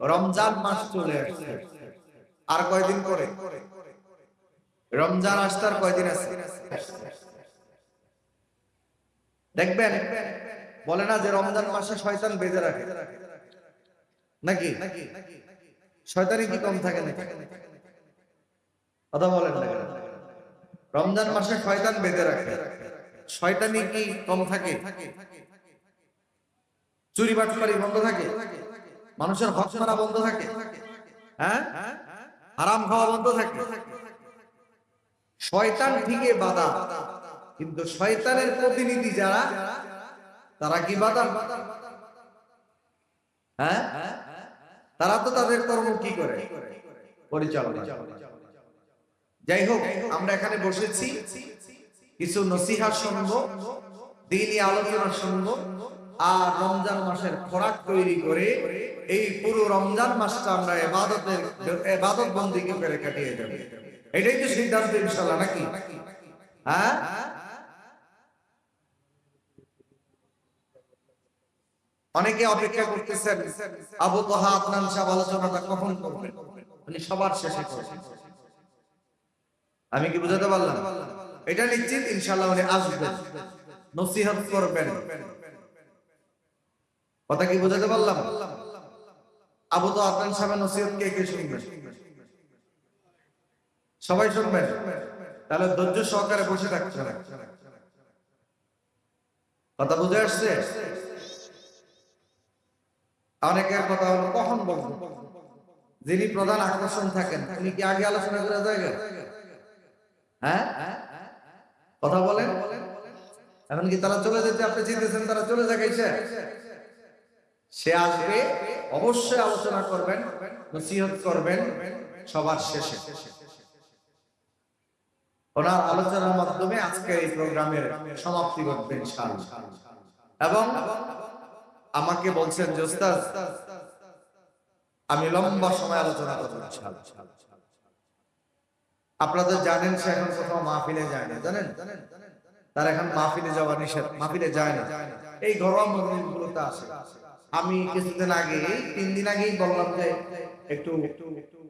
রমজান মাস চলে আসছে। আর কয়দিন পরে? রমজান আসতে আর কয়দিন আছে? দেখবেন, বলে না যে রমজান মাসে শয়তান বেঁধে রাখে। নাকি? শয়তানি কি কম থাকে নাকি? কথা বলেন না রমজান মাসে শয়তান বেঁধে রাখে। শয়তানি কি কম থাকে? চুরি বাটপারি বন্ধ থাকে? মানুষের হক মারা বন্ধ থাকে। হ্যাঁ? আরাম খাওয়া বন্ধ থাকে। শয়তান ঠিকই বাধা, কিন্তু শয়তানের প্রতিনিধি যারা, তারা কি বাধা? হ্যাঁ? তারা তো তাদের কর্ম কি করে? পরিচালনা। যাই হোক, আমরা এখানে বসেছি। কিছু নসিহা শুনব, দিনই আলোচনা শুনব। আর রমজান মাসের খোরাক তৈরি করে এই পুরো রমজান মাসটা আমরা এবাদতের এবাদত বন্দি করে কাটিয়ে যাব এটাই তো সিদ্ধান্ত ইনশাল্লাহ নাকি? হ্যাঁ? অনেকে অপেক্ষা করতেছেন, আবু তোহা, আদনান সাহেব আলোচনাটা কখন করবেন সবার শেষে আমি কি বুঝাতে পারলাম? এটা নিশ্চিত ইনশাল্লাহ উনি আসবেন। নসিহত করবেন। কথা কি বুঝাতে পারলাম? আবু তো আদনান সাহেবের নসিহত কে কে শুনবেন সবাই শুনবেন তাহলে ধৈর্য সহকারে বসে থাকতে হবে। কথা বুঝে আসছে? অনেকের কথা হলো, কখন বলব? যিনি প্রধান আকর্ষণ থাকেন, উনি কি আগে আলোচনা করে জায়গা হ্যাঁ? কথা বলেন? এখন কি তারা চলে যেতে, আপনি চিনতেছেন তারা চলে যাক সে আসবে, অবশ্যই আলোচনা করবেন, নসিহত করবেন সবার শেষে। ওনার আলোচনার মাধ্যমে আজকে এই প্রোগ্রামের সমাপ্তি ইনশাআল্লাহ। এবং আমাকে বলছেন আমি লম্বা সময় আলোচনা করব ইনশাআল্লাহ। আপনাদের জানেন সে এখন কোথাও মাহফিলে যায় না, জানেন? তার এখন মাহফিলে যাওয়া নিষেধ, মাহফিলে যায় না। এই ঘরোয়া মন্দিরগুলোতে আসে। আমি কিছুদিন আগে এই তিন দিন আগেই বললাম যে একটু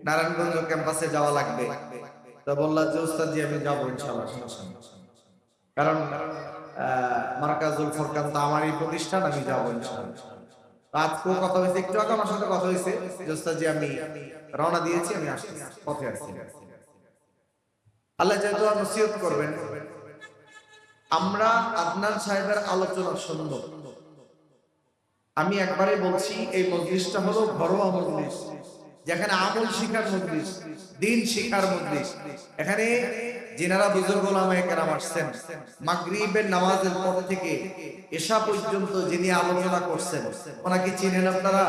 নারায়ণগঞ্জ ক্যাম্পাসে যাওয়া লাগবে। তো বললাম যে ওস্তাদ আমি যাব ইনশাআল্লাহ কারণ মার্কাজুল তো আমারই প্রতিষ্ঠান, আমি যাব আজকেও কথা হয়েছে, একটু আগে আমার সাথে কথা হয়েছে আমি রওনা দিয়েছি, আমি আসছি, পথে আসছি আল্লাহ যেহেতু করবেন, আমরা আদনান সাহেবের আলোচনা শুনব। আমি একবারে বলছি, এই মজলিসটা হলো ঘরোয়া মজলিস, যেখানে আমল শিখার মজলিস, দিন শিখার মজলিস। এখানে যিনারা বুজুর্গ ওলামায়ে কেরাম আসছেন, মাগরিবের নামাজের পর থেকে এশা পর্যন্ত যিনি আলোচনা করছেন, ওনাকে চিনেন আপনারা?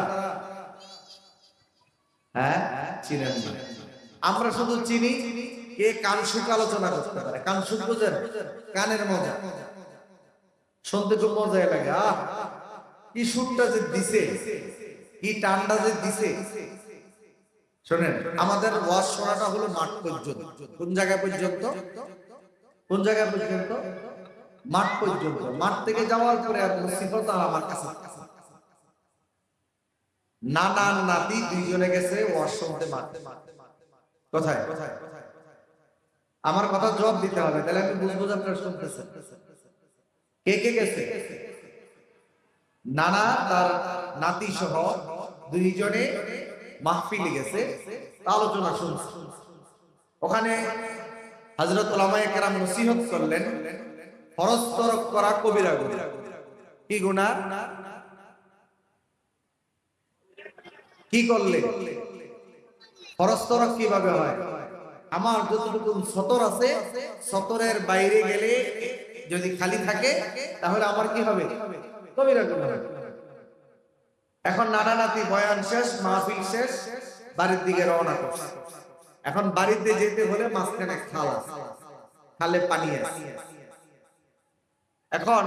হ্যাঁ চিনেন না। আমরা শুধু চিনি, কে কান সুখ আলোচনা করতে পারে। কান সুখ বুঝেন? কানের মজা। শুনতে খুব মজা লাগে, আহ। কি সুরটা যে দিছে কি টানটা যে দিছে। শোনেন, আমাদের ওয়াজ শোনাটা হলো মাঠ পর্যন্ত। কোন জায়গা পর্যন্ত? কোন জায়গা পর্যন্ত? মাঠ পর্যন্ত। মাঠ থেকে যাওয়ার পরে আর মুসিবত আর আমার কাছে নানা নাতি দুইজনে গেছে ওয়াজ শুনতে মাঠ। কোথায়? আমার কথা জবাব দিতে হবে, তাহলে আমি বুঝব যে আপনারা শুনতেছেন। কে কে গেছে? নানা তার নাতি সহ দুইজনে মাহফিলে গেছে আলোচনা শুনছে। ওখানে হজরত কেরাম নসিহত করলেন, ফরজ তরক করা কবিরা গুনাহ কি গুনাহ কি করলে? ফরজ তরক কীভাবে হয়? আমার যতটুকু সতর আছে, সতরের বাইরে গেলে যদি খালি থাকে, তাহলে আমার কি হবে? কবিরা গুনাহ এখন নানা নাতি বয়ান শেষ, মাহফিল শেষ, বাড়ির দিকে রওনা করছে। এখন বাড়িতে যেতে হলে মাঝখানে আছে খালে পানি এখন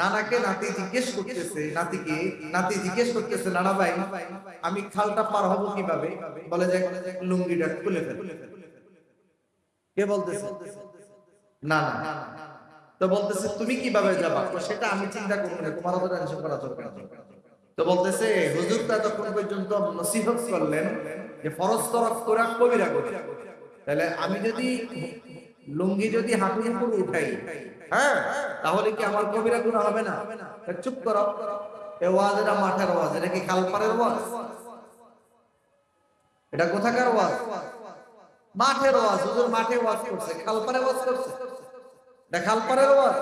নানাকে নাতি জিজ্ঞেস করতেছে, নাতিকে, নাতি জিজ্ঞেস করতেছে, নানা ভাই, আমি খালটা পার হব কীভাবে? বলে যে, লুঙ্গিটা খুলে ফেল। কে বলতেছে? না না তো বলতেছে, তুমি কীভাবে যাবা? তো সেটা আমি চিন্তা করব না তোমার অত টেনশন করা দরকার নেই। তো বলতেছে, হুজুরটা তখন পর্যন্ত নসিহত করলেন যে ফরজ তরফ করে কবিরা করে তাহলে আমি যদি লুঙ্গি যদি হাঁটুর উপর উঠাই হ্যাঁ তাহলে কি আমার কবিরা গুণ হবে না? চুপ করো। এ ওয়াজ এটা মাঠের ওয়াজ, এটা কি খালপাড়ের ওয়াজ? এটা কোথাকার ওয়াজ? মাঠের ওয়াজ, হুজুর মাঠে ওয়াজ করছে খালপাড়ে ওয়াজ করছে। খালপাড়ের ওয়াজ।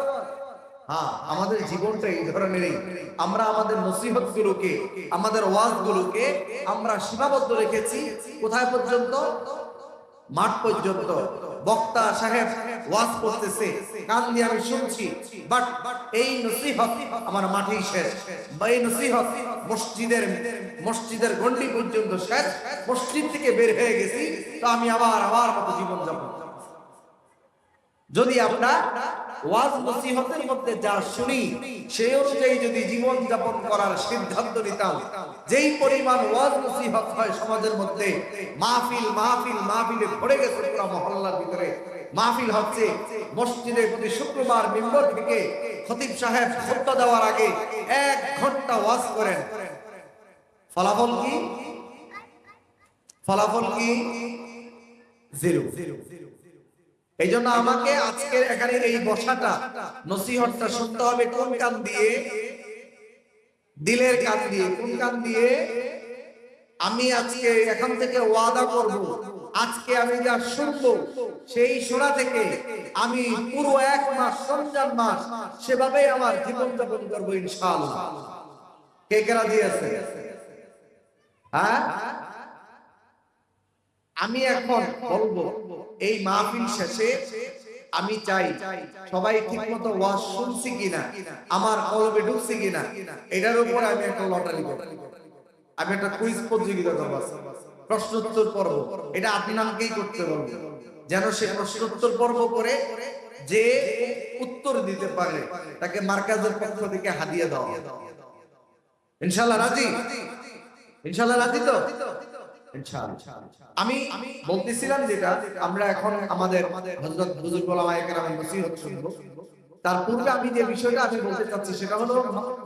হ্যাঁ আমাদের জীবনটা এই ধরনেরই। আমরা আমাদের নসিহত গুলোকে আমাদের ওয়াজ গুলোকে আমরা সীমাবদ্ধ রেখেছি। কোথায় পর্যন্ত? মাঠ পর্যন্ত। বক্তা সাহেব ওয়াজ করতেছে। কান দিয়ে আমি শুনছি। বাট এই নসিহত আমার মাঠেই শেষ। এই নসিহত মসজিদের মসজিদের গন্ডি পর্যন্ত শেষ। মসজিদ থেকে বের হয়ে গেছি। তো আমি আবার আবার মতো জীবন যাপন যদি আমরা ওয়াজ নসিহতের মধ্যে যা শুনি, সেই অনুযায়ী যদি জীবন যাপন করার সিদ্ধান্ত নিতাম, যেই পরিমাণ ওয়াজ নসিহত হয় সমাজের মধ্যে, মাহফিল মাহফিল, মাহফিলে ভরে গেছে পুরো মহল্লার ভিতরে। মাহফিল হচ্ছে মসজিদে প্রতি শুক্রবার মেম্বর থেকে খতিব সাহেব খুতবা দেওয়ার আগে এক ঘণ্টা ওয়াজ করেন। ফলাফল কি? ফলাফল কি? Zero zero. এই জন্য আমাকে আজকে এখানে এই বসাটা, নসিহতটা শুনতে হবে কোন কান দিয়ে? দিলের কান দিয়ে, কোন কান দিয়ে? আমি আজকে এখান থেকে ওয়াদা করব, আজকে আমি যা শুনব সেই শোনা থেকে আমি পুরো এক মাস, রমজান মাস সেভাবে আমার জীবন যাপন করব ইনশাআল্লাহ। কে কেরা দিয়েছে? হ্যাঁ? আমি এখন বলব, এই মাহফিল শেষে আমি চাই সবাই ঠিক মতো ওয়াজ শুনছি কিনা, আমার কলবে ঢুকছে কিনা, এটার উপর আমি একটা লটারি আমি একটা কুইজ প্রতিযোগিতা করব। প্রশ্নোত্তর পর্ব, এটা আপনাকেই করতে বলব। যেন সে প্রশ্নোত্তর পর্ব করে যে উত্তর দিতে পারে, তাকে মার্কাজের পক্ষ থেকে হাদিয়া দেওয়া। ইনশাল্লাহ রাজি? ইনশাল্লাহ রাজি তো? আমি বলতেছিলাম যেটা আমরা এখন আমাদের হযরত হুজুর তার পূর্বে আমি যে বিষয়টা আমি বলতে চাচ্ছি সেটা হলো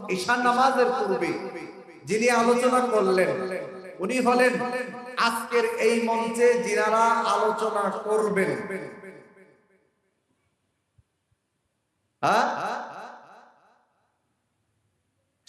ঈশান নামাজের পূর্বে যিনি আলোচনা করলেন, উনি হলেন আজকের এই মঞ্চে যিনারা আলোচনা করবেন। হ্যাঁ?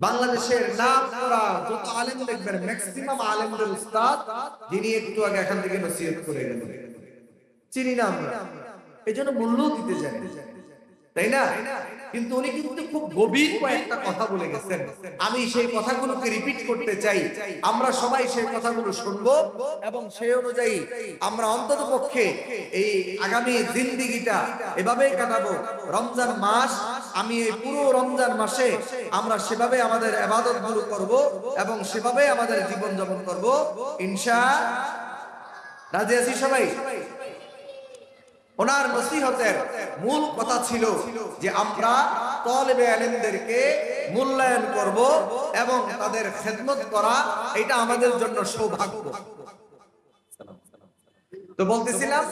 বাংলাদেশের নাম যত আলেম দেখবেন ম্যাক্সিমাম আলেমদের উস্তাদ, যিনি একটু আগে এখান থেকে নসিহত করে গেলেন চিনি না আমরা। এই জন্য মূল্য দিতে জানি। তাই না? কিন্তু উনি কিন্তু খুব গভীর কয়েকটা কথা বলে গেছেন। আমি সেই কথাগুলোকে রিপিট করতে চাই। আমরা সবাই সেই কথাগুলো শুনব এবং সেই অনুযায়ী আমরা অন্তত পক্ষে এই আগামী জিন্দিগিটা এভাবেই কাটাবো। রমজান মাস আমি এই পুরো রমজান মাসে আমরা সেভাবে আমাদের আবাদতগুলো করব এবং সেভাবে আমাদের জীবন যাপন করব। ইনশা রাজি আছি সবাই? ওনার নসিহতের মূল কথা ছিল যে আমরা তলেবে আলেমদেরকে মূল্যায়ন করব এবং তাদের খেদমত করা, এটা আমাদের জন্য সৌভাগ্য। তো বলতেছিলাম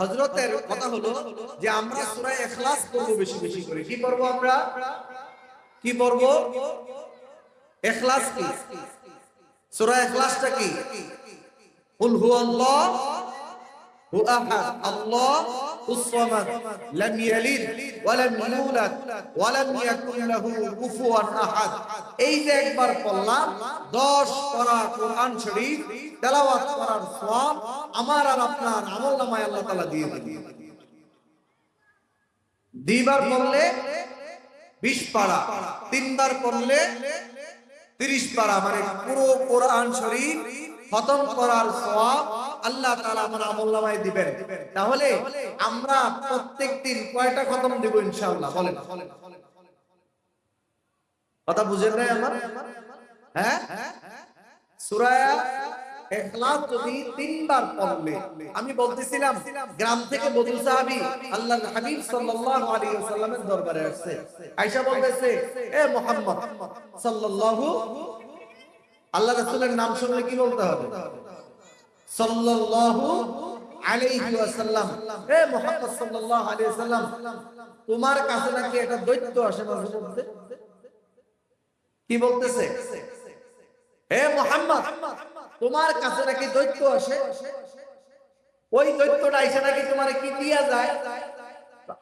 হজরতের কথা হলো যে আমরা সুরায় এখলাস করব বেশি বেশি করে। কি করব আমরা কি? করব এখলাস কি? সূরা এখলাসটা কি? কুল হু আহাদ আল্লাহ الصمد لم يلد ولم يولد ولم يكن له كفوا احد এই যে একবার পড়লাম 10 পড়া কোরআন শরীফ তেলাওয়াত করার সওয়াব আমার আর আপনার আমলনামায় আল্লাহ তাআলা দিয়ে দিবেন দুইবার পড়লে 20 পারা তিনবার পড়লে 30 পারা মানে পুরো কোরআন শরীফ খতম করার সওয়াব আল্লাহ তাআলা আমার আমলনামায় দিবেন। তাহলে আমরা প্রত্যেক দিন কয়টা খতম দেব ইনশাআল্লাহ? বলেন। কথা বুঝেন নাই আমার? হ্যাঁ? সূরা এখলাস যদি তিনবার পড়লে, আমি বলতেছিলাম, গ্রাম থেকে বদু সাহাবী হাবিব দরবারে আসছে। বলতেছে, এ মুহাম্মদ আল্লাহ রাসূলের নাম শুনলে কি বলতে হবে? তোমার কাছে নাকি একটা দৈত্য আসে মধ্যে কি বলতেছে হে মোহাম্মদ তোমার কাছে নাকি দৈত্য আসে ওই দৈত্যটা এসে নাকি তোমার কি দিয়া যায়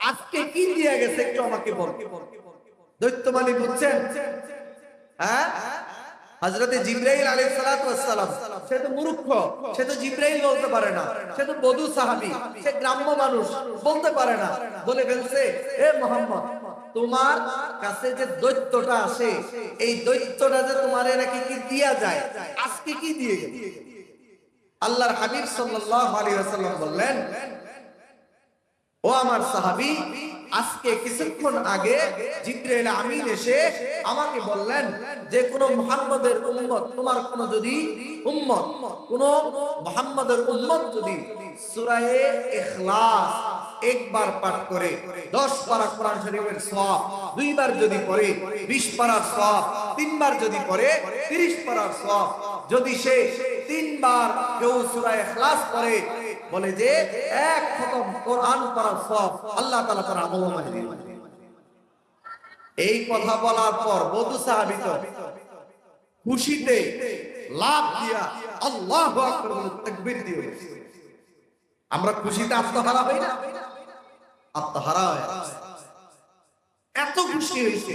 আজকে কি দিয়া গেছে একটু আমাকে বল দৈত্য মানে বুঝছেন হ্যাঁ হযরতে জিবরাইল আলাইহিস সালাতু ওয়াস সালাম সে তো মূর্খ, সে তো জিব্রাইল বলতে পারে না, সে তো বধু সাহাবি, সে গ্রাম্য মানুষ, বলতে পারে না। বলে ফেলছে, এ মোহাম্মদ, তোমার কাছে যে দৈত্যটা আসে, এই দৈত্যটা যে তোমার নাকি কি দিয়া যায়, আজকে কি দিয়ে আল্লাহর হাবিব সাল্লাল্লাহু আলাইহি ওয়াসাল্লাম বললেন ও আমার সাহাবী, আজকে কিছুক্ষণ আগে জিব্রাইল আমিন এসে আমাকে বললেন যে কোন মুহাম্মাদের উম্মত তোমার কোন যদি উম্মত, কোন মুহাম্মাদের উম্মত যদি সূরা ইখলাস একবার পাঠ করে 10 পারা কোরআন শরীফের সওয়াব, দুইবার যদি পড়ে 20 পারার সওয়াব, তিনবার যদি পড়ে 30 পারার সওয়াব, যদি সে তিনবার কেউ সূরা ইখলাস পড়ে বলে যে, এক খতম কোরআন পড়ার সব আল্লাহ তাআলা তার আমলনামায় দিয়ে। এই কথা বলার পর বধু সাহাবী তো খুশিতে লাভ দিয়া আল্লাহু আকবার তাকবীর দিয়ে। আমরা খুশিতে আত্মহারা হই না আত্মহারা এত খুশি হয়েছে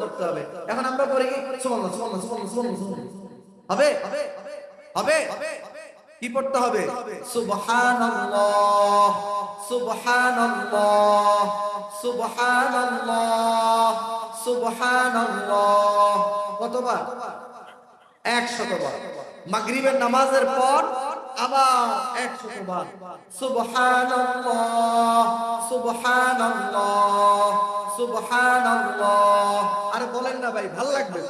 করে পড়তে হবে। এখন আমরা পড়ি কি হবে? হবে? কি পড়তে হবে? কতবার? নামাজের পর আবার একশতবার। সুবহানাল্লাহ সুবহানাল্লাহ। আরে বলেন না ভাই, ভালো লাগবে?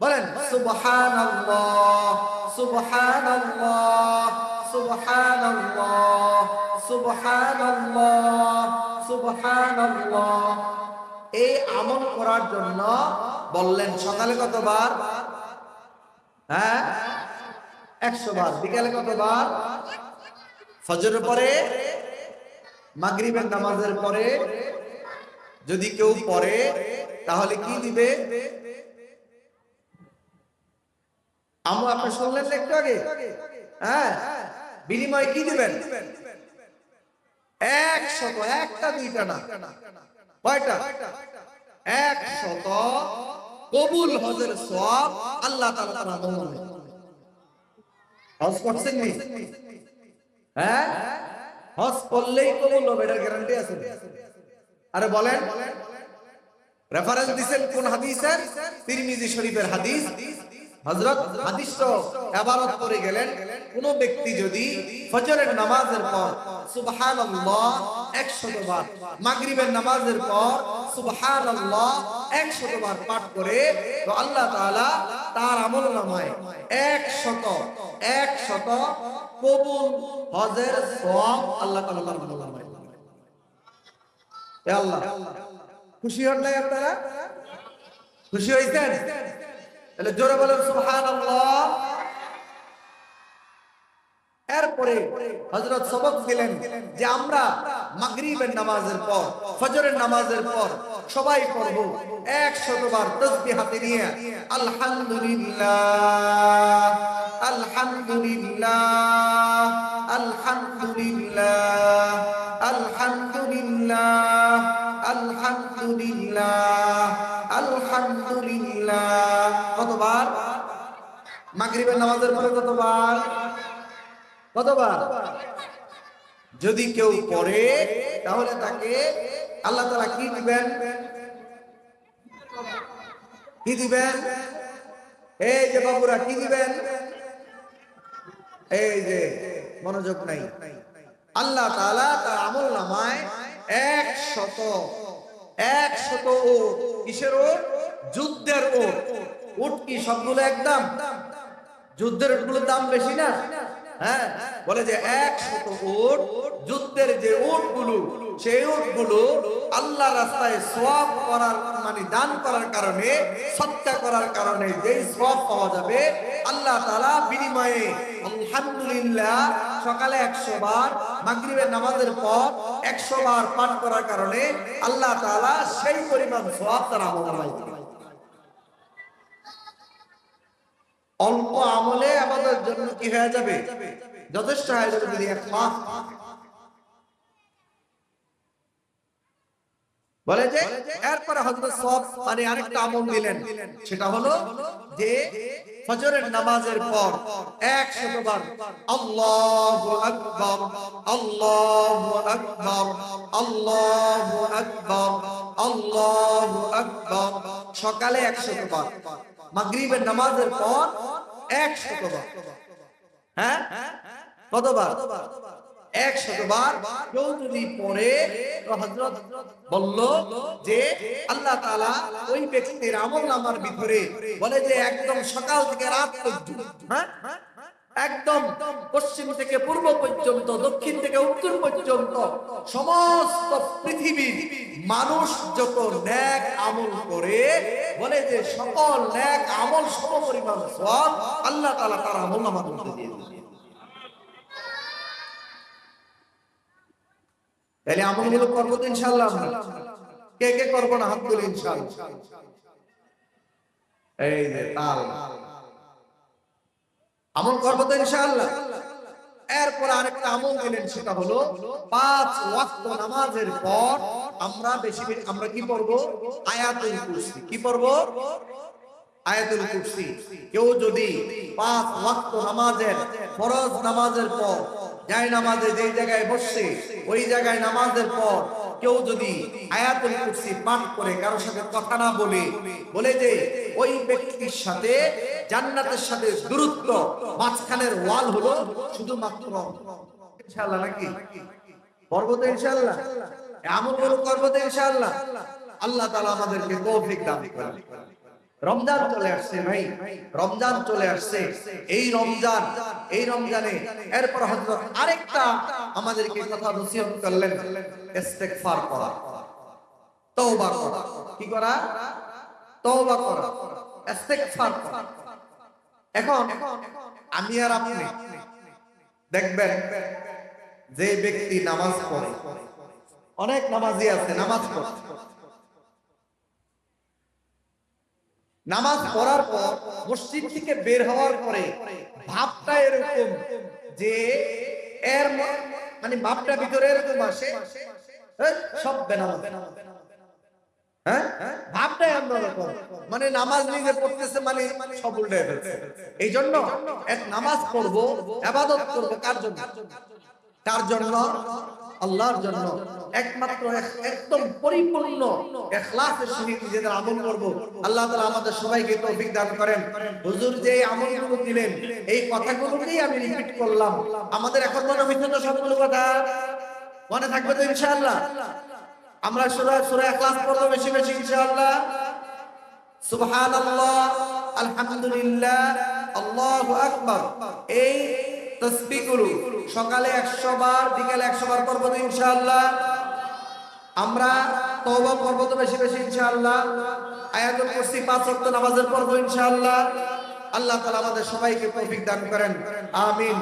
বলেন সুবহানাল্লাহ সুবহানাল্লাহ। এই আমল করার জন্য বললেন সকালে কতবার? হ্যাঁ? একশো বার। বিকালে কতবার? ফজরের পরে? মাগরিবের নামাজের পরে? যদি কেউ পড়ে, তাহলে কি দিবে? আমরা আপনি শুনলেন একটু আগে? হ্যাঁ? বিনিময় কি দিবেন? একশত, একটা দুইটা না। কয়টা? একশত কবুল হজের সব আল্লাহ হজ করছেন হ্যাঁ? হজ করলেই কবুল হবে, এটার গ্যারান্টি আছে আরে বলেন। রেফারেন্স দিবেন কোন হাদিসের তিরমিজি শরীফের হাদিস। হযরত হাদিস তো ইবারত করে গেলেন। কোন ব্যক্তি যদি ফজরের নামাজের পর সুবহানাল্লাহ 100 বার, মাগরিবের নামাজের পর সুবহানাল্লাহ 100 বার পাঠ করে, তো আল্লাহ তাআলা তার আমলনামায় 100 100 কবুল হজের সওয়াব আল্লাহ তাআলা তার আমলনামায় খুশি হন নাই আপনারা? খুশি হয়েছেন তাহলে জোরে বলেন, সুবহানাল্লাহ। এরপরে হযরত সবক দিলেন যে আমরা মাগরিবের নামাজের পর, ফজরের নামাজের পর সবাই পড়ব 100 বার তাসবিহ হাতে নিয়ে। আলহামদুলিল্লাহ আলহামদুলিল্লাহ আলহামদুলিল্লাহ আলহামদুলিল্লাহ। যদি কেউ পড়ে, তাহলে তাকে আল্লাহ তালা কি দিবেন? কি দিবেন? এই যে বাবুরা, কি দিবেন? এই যে মনোযোগ নাই। আল্লাহ তাআলা তার আমল নামায় এক শত যুদ্ধের ও উট কি সবগুলো একদম? যুদ্ধের উটগুলোর দাম বেশি না? হ্যাঁ? বলে যে এক শত উট যুদ্ধের যে উটগুলো, সেই উটগুলো আল্লাহ রাস্তায় সোয়াব করার মানে দান করার কারণে সত্যা করার কারণে যেই সব পাওয়া যাবে, আল্লাহ তাআলা বিনিময়ে আলহামদুলিল্লাহ সকালে একশো বার, মাগরিবের নামাজের পর একশো বার পাঠ করার কারণে আল্লাহ তাআলা সেই পরিমাণ সোয়াব তার অল্প আমলে আমাদের জন্য কি হয়ে যাবে? যথেষ্ট হয়ে যাবে যদি এক মাস। বলে যে, এরপরে হযরত সব মানে আরেকটা আমল দিলেন। সেটা হলো যে ফজরের নামাজের পর 100 বার আল্লাহু আকবার আল্লাহু আকবার আল্লাহু আকবার আল্লাহু আকবার। সকালে 100 বার মাগরিবের নামাজের পর 100 বার হ্যাঁ? কতবার? একশত বার কেউ যদি পড়ে তো বলল যে আল্লাহ ওই ব্যক্তির আমল নামার ভিতরে বলে যে একদম সকাল থেকে রাত হ্যাঁ? একদম পশ্চিম থেকে পূর্ব পর্যন্ত, দক্ষিণ থেকে উত্তর পর্যন্ত সমস্ত পৃথিবীর মানুষ যত ন্যাক আমল করে, বলে যে সকল ন্যাক আমল সমপরিমাণ সওয়াব আল্লাহ তাআলা তার আমল মধ্যে দিয়ে দেন তাহলে আমলগুলো করব তো ইনশাল্লাহ কে কে করব না? হাত তুলে ইনশাল্লাহ আমল করব তো ইনশাল্লাহ এরপর আরেকটা আমল দিলেন সেটা হলো পাঁচ ওয়াক্ত নামাজের পর আমরা বেশি আমরা কি পড়ব? আয়াতুল কুরসি। কি পড়ব? আয়াতুল কুরসি। কেউ যদি পাঁচ ওয়াক্ত নামাজের ফরজ নামাজের পর যায় নামাজে যেই জায়গায় বসছে, ওই জায়গায় নামাজের পর কেউ যদি আয়াতুল কুরসি পাঠ করে কারোর সাথে কথা না বলে বলে যে ওই ব্যক্তির সাথে জান্নাতের সাথে দূরত্ব, মাঝখানের ওয়াল হলো শুধুমাত্র ইনশাআল্লাহ নাকি? পর্বত ইনশাআল্লাহ? এমন কোন পর্বত ইনশাআল্লাহ? আল্লাহ তাআলা আমাদেরকে তৌফিক দান করেন। রমজান চলে আসছে ভাই। রমজান চলে আসছে। এই রমজান, এই রমজানে এরপর হযরত আরেকটা আমাদেরকে কথা নসিহত করলেন, ইস্তেগফার করা। তওবা করা। কি করা? তওবা করা। ইস্তেগফার করা। এখন আমি আর আপনি, দেখবেন যে ব্যক্তি নামাজ পড়ে, অনেক নামাজি আছে, নামাজ পড়ে। নামাজ পড়ার পর মসজিদ থেকে বের হওয়ার পরে ভাবটা এরকম যে এর মানে ভাবটা ভিতরে এরকম আসে সব বেনামাজ। হ্যাঁ? মানে নামাজ নিজে পড়তেছে মানে এই জন্য এক নামাজ পড়ব, আবাদত করব কার জন্য? কার জন্য, আল্লাহর জন্য একমাত্র এক- একদম পরিপূর্ণ ইখলাসের সহিত নিজেদের আমল করব। আল্লাহ তাআলা আমাদের সবাইকে তৌফিক দান করেন। হুজুর যে আমলগুলো দিলেন, এই কথাগুলোকেই আমি রিপিট করলাম। আমাদের এখন মনে হইছে তো সবগুলো কথা মনে থাকবে তো ইনশাআল্লাহ। আমরা সূরা সূরা ইখলাস পড়ব বেশি বেশি ইনশাআল্লাহ। সুবহানাল্লাহ, আলহামদুলিল্লাহ, আল্লাহু আকবার। এই তসবিহগুলো সকালে 100 বার, বিকালে 100 বার পড়ব তো ইনশাআল্লাহ। আমরা তওবা পড়ব তো বেশি বেশি ইনশাআল্লাহ। আয়াতুল কুরসি পাঁচ ওয়াক্ত নামাজের পড়ব ইনশাআল্লাহ। আল্লাহ তাআলা আমাদের সবাইকে তৌফিক দান করেন। আমিন।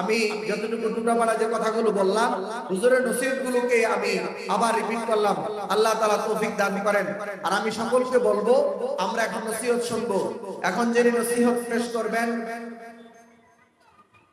আমি যতটুকু টুকরাপাড়া যে কথাগুলো বললাম, হুজুরের নসিহতগুলোকে আমি আবার রিপিট করলাম। আল্লাহ তাআলা তৌফিক দান করেন। আর আমি সকলকে বলব, আমরা এখন নসিহত শুনব। এখন যিনি নসিহত পেশ করবেন